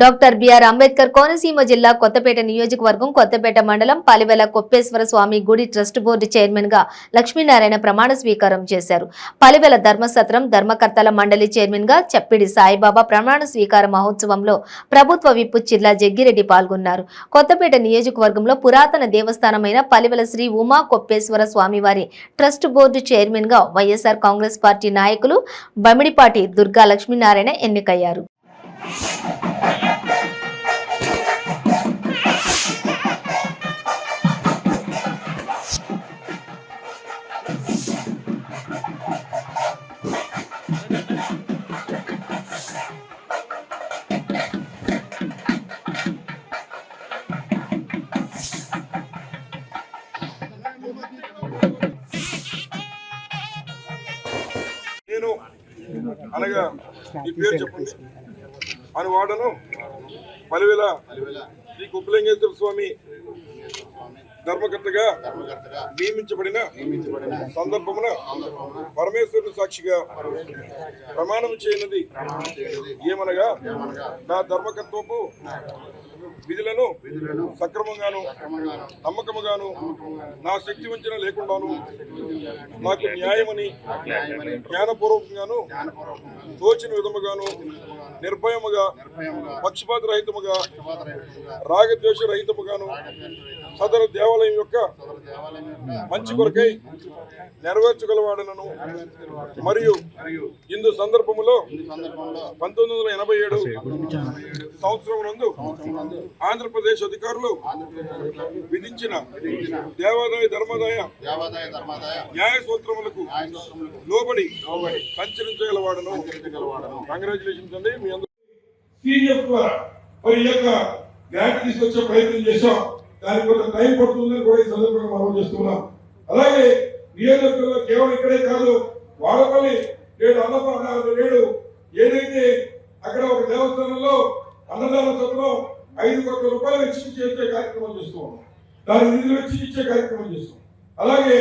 Doctor BR Ambedkar Konaseema జిల్లా కొత్తపేట నియోజకవర్గం కొత్తపేట మండలం పాలివెల కొప్పేశ్వర స్వామి గుడి ట్రస్ట్ బోర్డు చైర్మన్గా లక్ష్మీనారాయణ ప్రమాణ స్వీకారం చేశారు. పాలివెల ధర్మసత్రం ధర్మకర్తల మండలి చైర్మన్గా చప్పిడి సాయిబాబా ప్రమాణ స్వీకార మహోత్సవంలో ప్రభుత్వ విప్పు చిర్లా జగ్గిరెడ్డి పాల్గొన్నారు. కొత్తపేట నియోజకవర్గంలో పురాతన దేవస్థానమైన పలివెల శ్రీ ఉమా కొప్పేశ్వర స్వామివారి ట్రస్ట్ బోర్డు చైర్మన్గా వైఎస్ఆర్ కాంగ్రెస్ పార్టీ నాయకులు బమిడిపాటి దుర్గా లక్ష్మీనారాయణ ఎన్నికయ్యారు. నేను అనగా ఈ పేరు చెప్పండి. అని వాడను పలివేల శ్రీ కుప్పలింగేశ్వర స్వామి ధర్మకర్తగా నియమించబడిన సందర్భమున పరమేశ్వరుని సాక్షిగా ప్రమాణం చేయనది ఏమనగా నా ధర్మకర్తపు విధులను సక్రమంగాను నమ్మకముగాను నా శక్తి వంచన లేకుండాను నాకు న్యాయమని జ్ఞానపూర్వకంగాను తోచిన విధముగాను నిర్భయముగా పక్షపాత రహితముగా రాగద్వేష రహితముగాను సదరు దేవాలయం యొక్క మంచి కొరకై నెరవేర్చగలవాడనను మరియు ఇందు సందర్భములో పంతొమ్మిది వందల ఎనభై ఏడు సంవత్సరం నందు ఆంధ్రప్రదేశ్ అధికారులు విధించిన దేవాదాయ ధర్మాదాయ న్యాయ సూత్రములకు లోబడి సంచరించగలవాడను గెలవాడను కంగ్రాచులేషన్స్ అండి మీ అందరూ ద్వారా మరి యొక్క గ్రాంట్ తీసుకొచ్చే ప్రయత్నం చేశాం. దానికి కొంత టైం పడుతుందని కూడా ఈ సందర్భంగా మనం చేస్తున్నాం. అలాగే నియోజకవర్గంలో కేవలం ఇక్కడే కాదు వాడపల్లి నేడు అన్నపూర్ణ నేడు ఏదైతే అక్కడ ఒక దేవస్థానంలో అన్నదాన సత్రం ఐదు కోట్ల రూపాయలు వెచ్చించి ఇచ్చే కార్యక్రమం చేస్తూ ఉన్నాం. దాని నిధులు వెచ్చించే కార్యక్రమం చేస్తాం అలాగే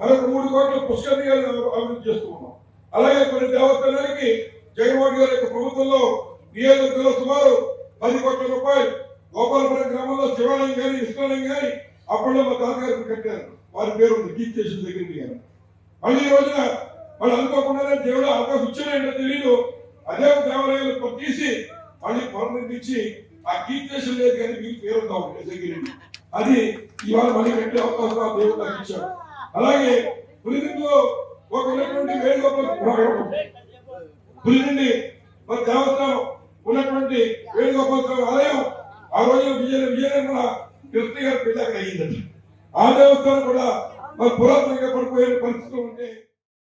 మరొక మూడు కోట్ల పుష్కరణి అభివృద్ధి చేస్తూ ఉన్నాం. అలాగే కొన్ని దేవతలకి జగన్మోహన్ గారి యొక్క ప్రభుత్వంలో నియోజకవర్గంలో సుమారు పది కోట్ల రూపాయలు గోపాలపురం గ్రామంలో శివాలయం కానీ విష్ణులయం కానీ అప్పట్లో మా తాతగారికి కట్టారు. వారి పేరు ఉంది చేసిన దగ్గరికి కానీ మళ్ళీ ఈ రోజున వాళ్ళు అనుకోకుండానే దేవుడు అవకాశం ఇచ్చాడంటే తెలియదు అదే దేవాలయాలు తీసి మళ్ళీ ఇచ్చి ఆ కీప్ స్టేషన్ లేదు కానీ మీకు పేరు ఉందా ఒకటి అది ఇవాళ మళ్ళీ పెట్టే అవకాశం ఆ దేవుడు నాకు ఇచ్చాడు. అలాగే పులిదింలో ఒక ఉన్నటువంటి వేణుగోపాల పులిదిండి మన దేవస్థానం ఉన్నటువంటి వేణుగోపాల స్వామి ఆలయం. ఆ రోజు విజయ విజయనిర్మల కృష్ణ గారి పెళ్ళి అక్కడ అయ్యింది ఆ దేవస్థానం కూడా మరి పురాతనంగా పడిపోయే పరిస్థితులు ఉంటే